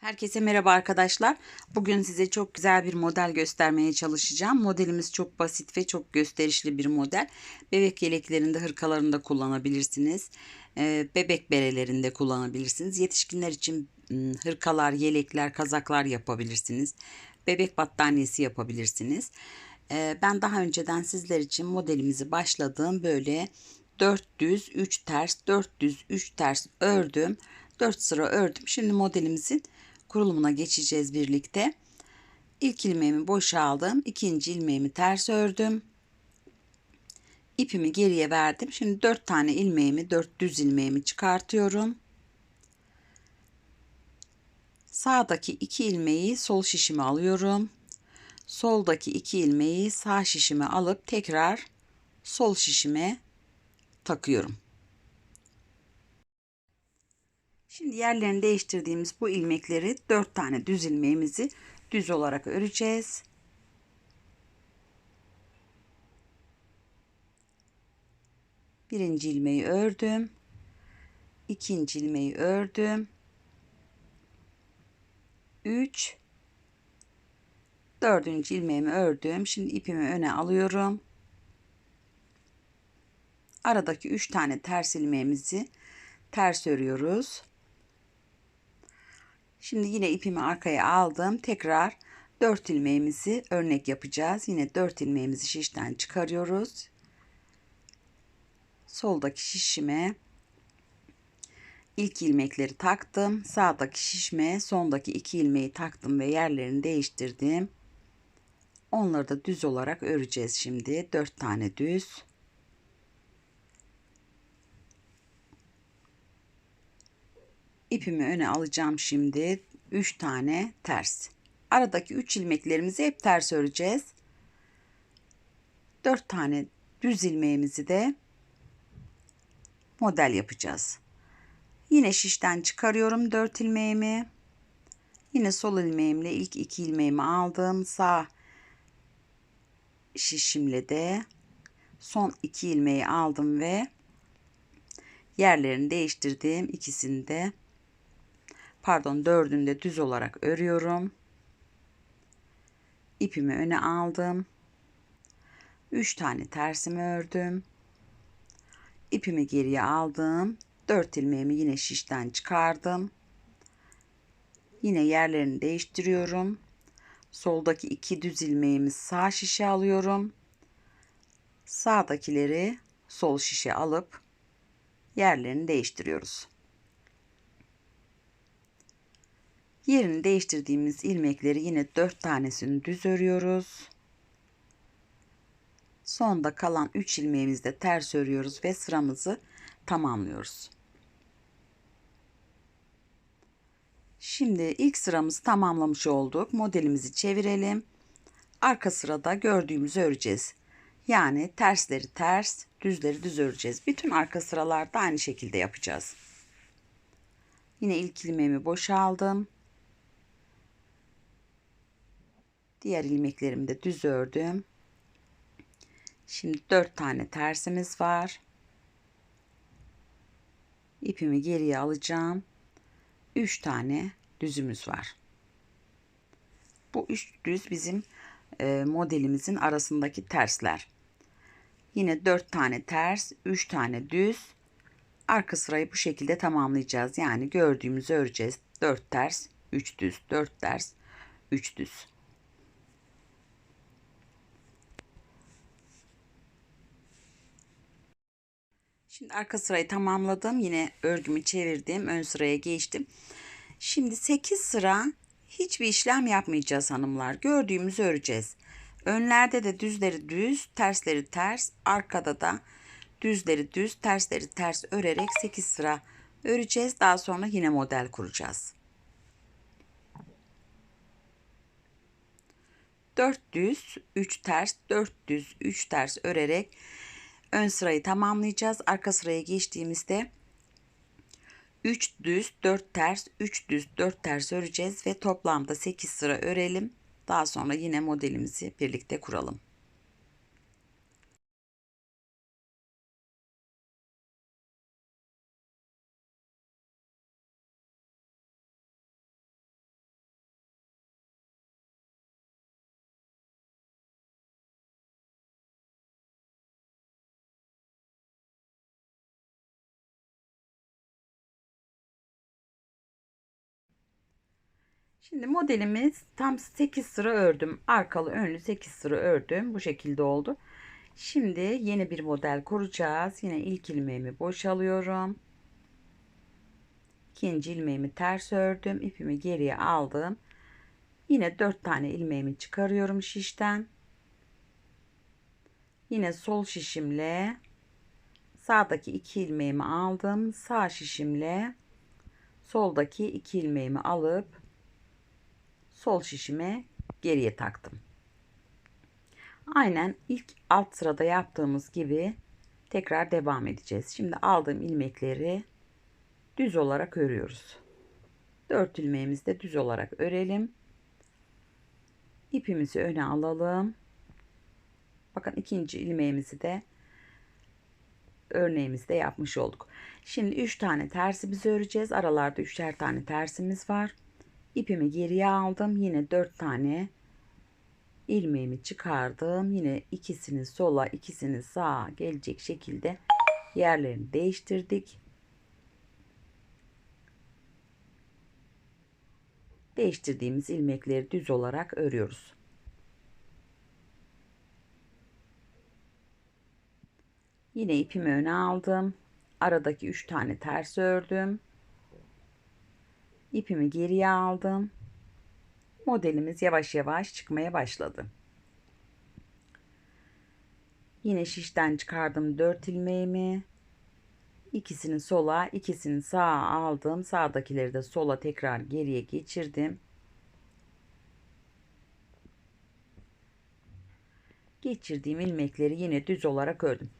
Herkese merhaba arkadaşlar. Bugün size çok güzel bir model göstermeye çalışacağım. Modelimiz çok basit ve çok gösterişli bir model. Bebek yeleklerinde, hırkalarında kullanabilirsiniz. Ee, Bebek berelerinde kullanabilirsiniz. Yetişkinler için ım, hırkalar, yelekler, kazaklar yapabilirsiniz. Bebek battaniyesi yapabilirsiniz. Ee, Ben daha önceden sizler için modelimizi başladığım böyle 4 düz 3 ters 4 düz 3 ters ördüm. 4 sıra ördüm. Şimdi modelimizin kurulumuna geçeceğiz birlikte. İlk ilmeğimi boşaldım. ikinci ilmeğimi ters ördüm. İpimi geriye verdim. Şimdi 4 tane ilmeğimi 4 düz ilmeğimi çıkartıyorum. Sağdaki 2 ilmeği sol şişime alıyorum. Soldaki 2 ilmeği sağ şişime alıp tekrar sol şişime takıyorum. Şimdi yerlerini değiştirdiğimiz bu ilmekleri 4 tane düz ilmeğimizi düz olarak öreceğiz. Birinci ilmeği ördüm. ikinci ilmeği ördüm. 3 dördüncü ilmeğimi ördüm. Şimdi ipimi öne alıyorum. Aradaki 3 tane ters ilmeğimizi ters örüyoruz. Şimdi yine ipimi arkaya aldım. Tekrar 4 ilmeğimizi örnek yapacağız. Yine 4 ilmeğimizi şişten çıkarıyoruz. Soldaki şişime ilk ilmekleri taktım. Sağdaki şişme sondaki iki ilmeği taktım ve yerlerini değiştirdim. Onları da düz olarak öreceğiz şimdi. 4 tane düz. İpimi öne alacağım şimdi. 3 tane ters. Aradaki 3 ilmeklerimizi hep ters öreceğiz. 4 tane düz ilmeğimizi de model yapacağız. Yine şişten çıkarıyorum 4 ilmeğimi. Yine sol ilmeğimle ilk 2 ilmeğimi aldım. Sağ şişimle de son 2 ilmeği aldım ve yerlerini değiştirdim. İkisini de pardon dördünde düz olarak örüyorum. İpimi öne aldım. 3 tane tersimi ördüm. İpimi geriye aldım. 4 ilmeğimi yine şişten çıkardım. Yine yerlerini değiştiriyorum. Soldaki iki düz ilmeğimi sağ şişe alıyorum. Sağdakileri sol şişe alıp yerlerini değiştiriyoruz. Yerini değiştirdiğimiz ilmekleri yine 4 tanesini düz örüyoruz. Sonda kalan 3 ilmeğimizi de ters örüyoruz ve sıramızı tamamlıyoruz. Şimdi ilk sıramızı tamamlamış olduk. Modelimizi çevirelim. Arka sırada gördüğümüzü öreceğiz. Yani tersleri ters, düzleri düz öreceğiz. Bütün arka sıralarda aynı şekilde yapacağız. Yine ilk ilmeğimi boşaldım. Diğer ilmeklerimi de düz ördüm. Şimdi 4 tane tersimiz var. İpimi geriye alacağım. 3 tane düzümüz var. Bu 3 düz bizim e, modelimizin arasındaki tersler. Yine 4 tane ters, 3 tane düz. Arka sırayı bu şekilde tamamlayacağız. Yani gördüğümüzü öreceğiz. 4 ters, 3 düz, 4 ters, 3 düz. Şimdi arka sırayı tamamladım. Yine örgümü çevirdim. Ön sıraya geçtim. Şimdi 8 sıra hiçbir işlem yapmayacağız hanımlar. Gördüğümüzü öreceğiz. Önlerde de düzleri düz, tersleri ters, arkada da düzleri düz, tersleri ters örerek 8 sıra öreceğiz. Daha sonra yine model kuracağız. 4 düz, 3 ters, 4 düz, 3 ters örerek ön sırayı tamamlayacağız. Arka sıraya geçtiğimizde 3 düz, 4 ters, 3 düz, 4 ters öreceğiz ve toplamda 8 sıra örelim. Daha sonra yine modelimizi birlikte kuralım. Şimdi modelimiz tam 8 sıra ördüm. Arkalı önlü 8 sıra ördüm. Bu şekilde oldu. Şimdi yeni bir model kuracağız. Yine ilk ilmeğimi boşalıyorum. İkinci ilmeğimi ters ördüm. İpimi geriye aldım. Yine 4 tane ilmeğimi çıkarıyorum şişten. Yine sol şişimle sağdaki 2 ilmeğimi aldım. Sağ şişimle soldaki 2 ilmeğimi alıp sol şişime geriye taktım. Aynen ilk alt sırada yaptığımız gibi tekrar devam edeceğiz. Şimdi aldığım ilmekleri düz olarak örüyoruz. 4 ilmeğimizi de düz olarak örelim. İpimizi öne alalım. Bakın ikinci ilmeğimizi de örneğimizde yapmış olduk. Şimdi 3 tane tersimizi öreceğiz. Aralarda 3'er tane tersimiz var. İpimi geriye aldım. Yine 4 tane ilmeğimi çıkardım. Yine ikisini sola, ikisini sağa gelecek şekilde yerlerini değiştirdik. Değiştirdiğimiz ilmekleri düz olarak örüyoruz. Yine ipimi öne aldım. Aradaki 3 tane ters ördüm. İpimi geriye aldım. Modelimiz yavaş yavaş çıkmaya başladı. Yine şişten çıkardım 4 ilmeğimi. İkisini sola, ikisini sağa aldım. Sağdakileri de sola tekrar geriye geçirdim. Geçirdiğim ilmekleri yine düz olarak ördüm.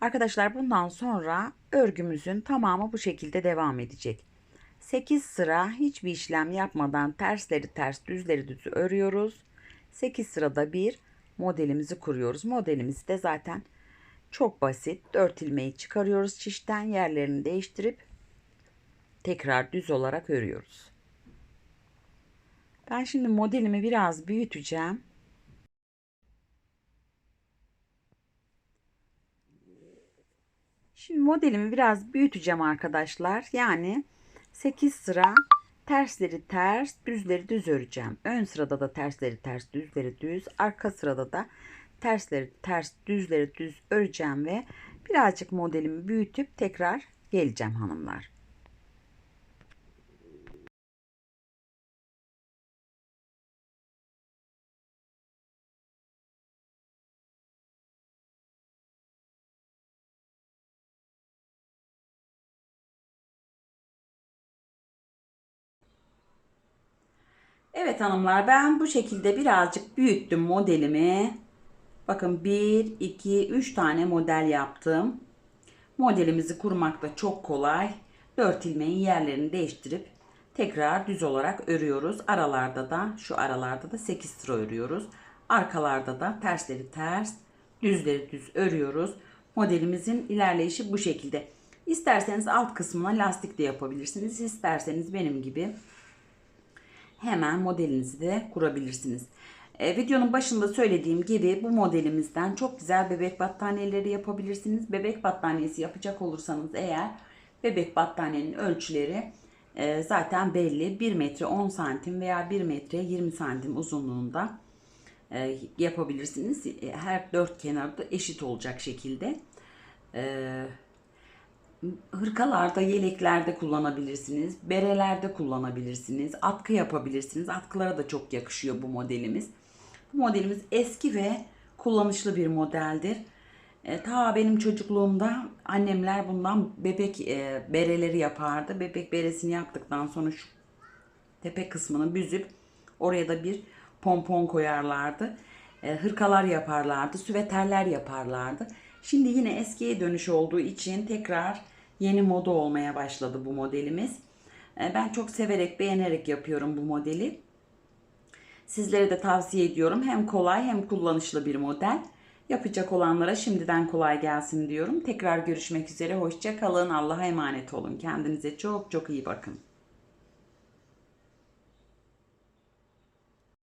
Arkadaşlar bundan sonra örgümüzün tamamı bu şekilde devam edecek. 8 sıra hiçbir işlem yapmadan tersleri ters düzleri düz örüyoruz. 8 sırada bir modelimizi kuruyoruz. Modelimiz de zaten çok basit. 4 ilmeği çıkarıyoruz çişten yerlerini değiştirip tekrar düz olarak örüyoruz. Ben şimdi modelimi biraz büyüteceğim. Şimdi modelimi biraz büyüteceğim arkadaşlar. Yani 8 sıra tersleri ters, düzleri düz öreceğim. Ön sırada da tersleri ters, düzleri düz, arka sırada da tersleri ters, düzleri düz öreceğim ve birazcık modelimi büyütüp tekrar geleceğim hanımlar. Evet hanımlar ben bu şekilde birazcık büyüttüm modelimi. Bakın 1, 2, 3 tane model yaptım. Modelimizi kurmak da çok kolay. 4 ilmeğin yerlerini değiştirip tekrar düz olarak örüyoruz. Aralarda da şu aralarda da 8 sıra örüyoruz. Arkalarda da tersleri ters, düzleri düz örüyoruz. Modelimizin ilerleyişi bu şekilde. İsterseniz alt kısmına lastik de yapabilirsiniz. İsterseniz benim gibi hemen modelinizi de kurabilirsiniz. E, videonun başında söylediğim gibi bu modelimizden çok güzel bebek battaniyeleri yapabilirsiniz. Bebek battaniyesi yapacak olursanız eğer bebek battaniyenin ölçüleri e, zaten belli. 1 metre 10 santim veya 1 metre 20 santim uzunluğunda e, yapabilirsiniz. E, her dört kenarda eşit olacak şekilde. E, hırkalarda, yeleklerde kullanabilirsiniz. Berelerde kullanabilirsiniz. Atkı yapabilirsiniz. Atkılara da çok yakışıyor bu modelimiz. Bu modelimiz eski ve kullanışlı bir modeldir. E, ta benim çocukluğumda annemler bundan bebek e, bereleri yapardı. Bebek beresini yaptıktan sonra şu tepe kısmını büzüp oraya da bir pompon koyarlardı. E, hırkalar yaparlardı, süveterler yaparlardı. Şimdi yine eskiye dönüş olduğu için tekrar yeni moda olmaya başladı bu modelimiz. E, ben çok severek, beğenerek yapıyorum bu modeli. Sizlere de tavsiye ediyorum. Hem kolay hem kullanışlı bir model. Yapacak olanlara şimdiden kolay gelsin diyorum. Tekrar görüşmek üzere. Hoşça kalın. Allah'a emanet olun. Kendinize çok çok iyi bakın.